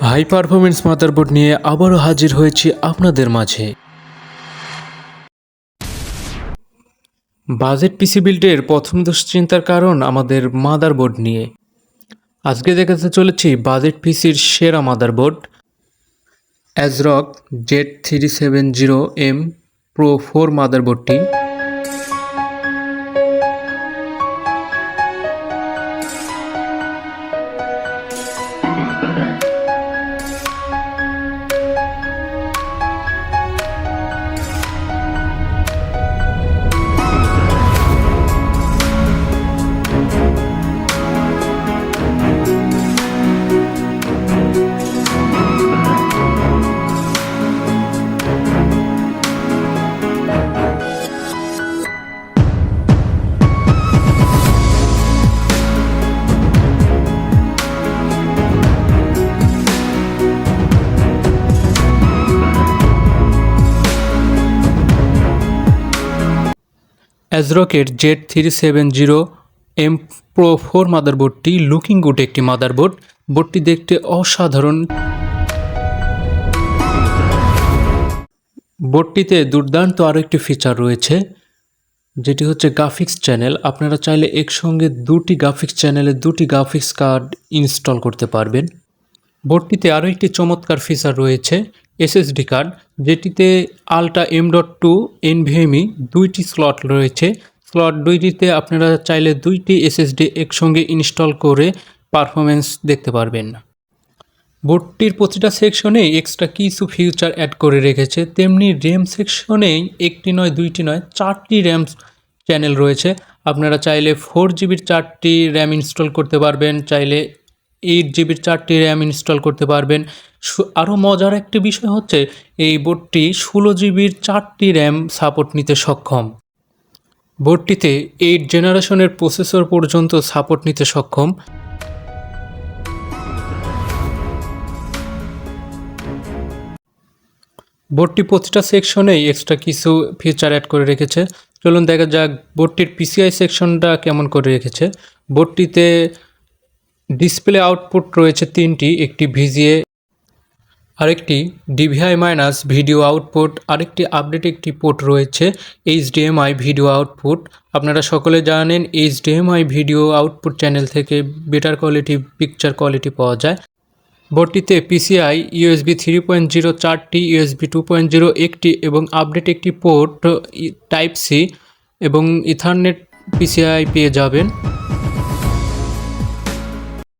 High performance motherboard নিয়ে আবারও হাজির হয়েছি আপনাদের মাঝে। বাজেট পিসি বিল্ডের প্রথম দুশ্চিন্তার কারণ আমাদের মাদারবোর্ড নিয়ে। আজকে দেখাতে চলেছি বাজেট পিসির সেরা motherboard ASRock Z three seven zero M pro four মাদারবোর্ডটি অ্যাজরকের Z three seven zero M pro four মাদারবোর্ডটি looking good একটি মাদারবোর্ড বোর্ডটি দেখতে অসাধারণ। বোর্ডটিতে দুর্দান্ত আরও একটি ফিচার রয়েছে, যেটি হচ্ছে গ্রাফিক্স চ্যানেল আপনারা চাইলে একসঙ্গে দুটি গ্রাফিক্স চ্যানেলে দুটি গ্রাফিক্স কার্ড ইনস্টল করতে পারবেন। বোর্ডটিতে আরও একটি চমৎকার ফিচার রয়েছে এসএসডি কার্ড যেটিতে ultra M dot two NVMe দুইটি স্লট রয়েছে। স্লট দুইটিতে আপনারা চাইলে দুইটি এসএসডি একসঙ্গে ইনস্টল করে পারফরমেন্স দেখতে পারবেন। বোর্ডটির প্রতিটা সেকশনে এক্সট্রা কিছু ফিউচার অ্যাড করে রেখেছে। তেমনি র্যাম সেকশনে একটি নয়, দুইটি নয়, চারটি র্যাম চ্যানেল রয়েছে। আপনারা চাইলে ফোর জিবির চারটি র্যাম ইনস্টল করতে পারবেন। চাইলে এইট জিবির চারটি র্যাম ইনস্টল করতে পারবেন। আরও মজার একটি বিষয় হচ্ছে, এই বোর্ডটি ষোলো জিবির চারটি র্যাম সাপোর্ট নিতে সক্ষম। বোর্ডটিতে এইট জেনারেশনের প্রসেসর পর্যন্ত সাপোর্ট নিতে সক্ষম। বোর্ডটি প্রতিটা সেকশনেই এক্সট্রা কিছু ফিচার অ্যাড করে রেখেছে। চলুন দেখা যাক বোর্ডটির পিসিআই সেকশনটা কেমন করে রেখেছে। বোর্ডটিতে ডিসপ্লে আউটপুট রয়েছে তিনটি, একটি ভিজিএ, আরেকটি ডিভিআই মাইনাস ভিডিও আউটপুট, আরেকটি আপডেট একটি পোর্ট রয়েছে এইচডিএমআই ভিডিও আউটপুট। আপনারা সকলে জানেন এইচডিএমআই ভিডিও আউটপুট চ্যানেল থেকে বেটার কোয়ালিটি পিকচার কোয়ালিটি পাওয়া যায়। বোর্ডটিতে PCI USB three point zero চারটি, ইউএসবি টু পয়েন্ট জিরো একটি এবং আপডেট একটি পোর্ট টাইপ সি এবং ইথারনেট পিসিআই পেয়ে যাবেন।